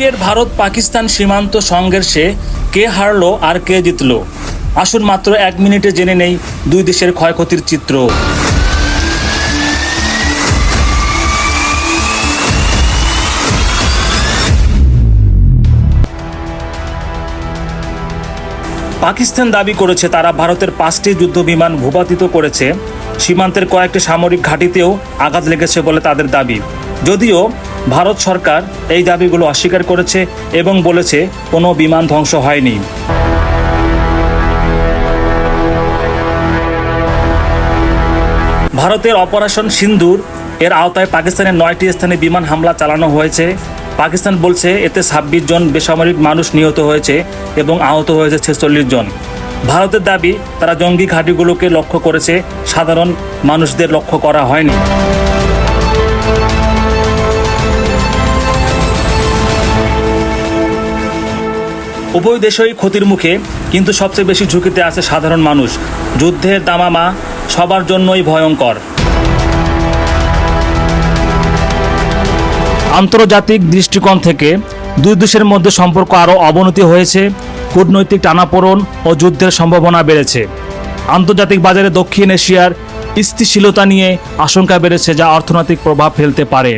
Cricket, Bharat, Pakistan সীমান্ত সংঘর্ষে কে হারলো আর কে জিতলো? আসুন মাত্র এক মিনিটে জেনে নেই দুই দেশের ক্ষয়ক্ষতির চিত্র। পাকিস্তান দাবি করেছে তারা ভারতের পাঁচটি যুদ্ধ বিমান ভূপাতিত করেছে। সীমান্তের কয়েকটি সামরিক ঘাঁটিতেও আঘাত লেগেছে বলে তাদের দাবি। যদিও ভারত সরকার এই দাবিগুলো অস্বীকার করেছে এবং বলেছে কোনো বিমান ধ্বংস হয়নি। ভারতের অপারেশন সিন্দুর এর আওতায় পাকিস্তানের নয়টি স্থানে বিমান হামলা চালানো হয়েছে। পাকিস্তান বলছে এতে ছাব্বিশ জন বেসামরিক মানুষ নিহত হয়েছে এবং আহত হয়েছে ছেচল্লিশ জন। ভারতের দাবি, তারা জঙ্গি ঘাঁটিগুলোকে লক্ষ্য করেছে, সাধারণ মানুষদের লক্ষ্য করা হয়নি। উভয় দেশই ক্ষতির মুখে, কিন্তু সবচেয়ে বেশি ঝুঁকিতে আছে সাধারণ মানুষ। যুদ্ধের দামামা সবার জন্যই ভয়ঙ্কর। আন্তর্জাতিক দৃষ্টিকোণ থেকে দুই দেশের মধ্যে সম্পর্ক আরও অবনতি হয়েছে, কূটনৈতিক টানাপোড়ন ও যুদ্ধের সম্ভাবনা বেড়েছে। আন্তর্জাতিক বাজারে দক্ষিণ এশিয়ার স্থিতিশীলতা নিয়ে আশঙ্কা বেড়েছে যা অর্থনৈতিক প্রভাব ফেলতে পারে।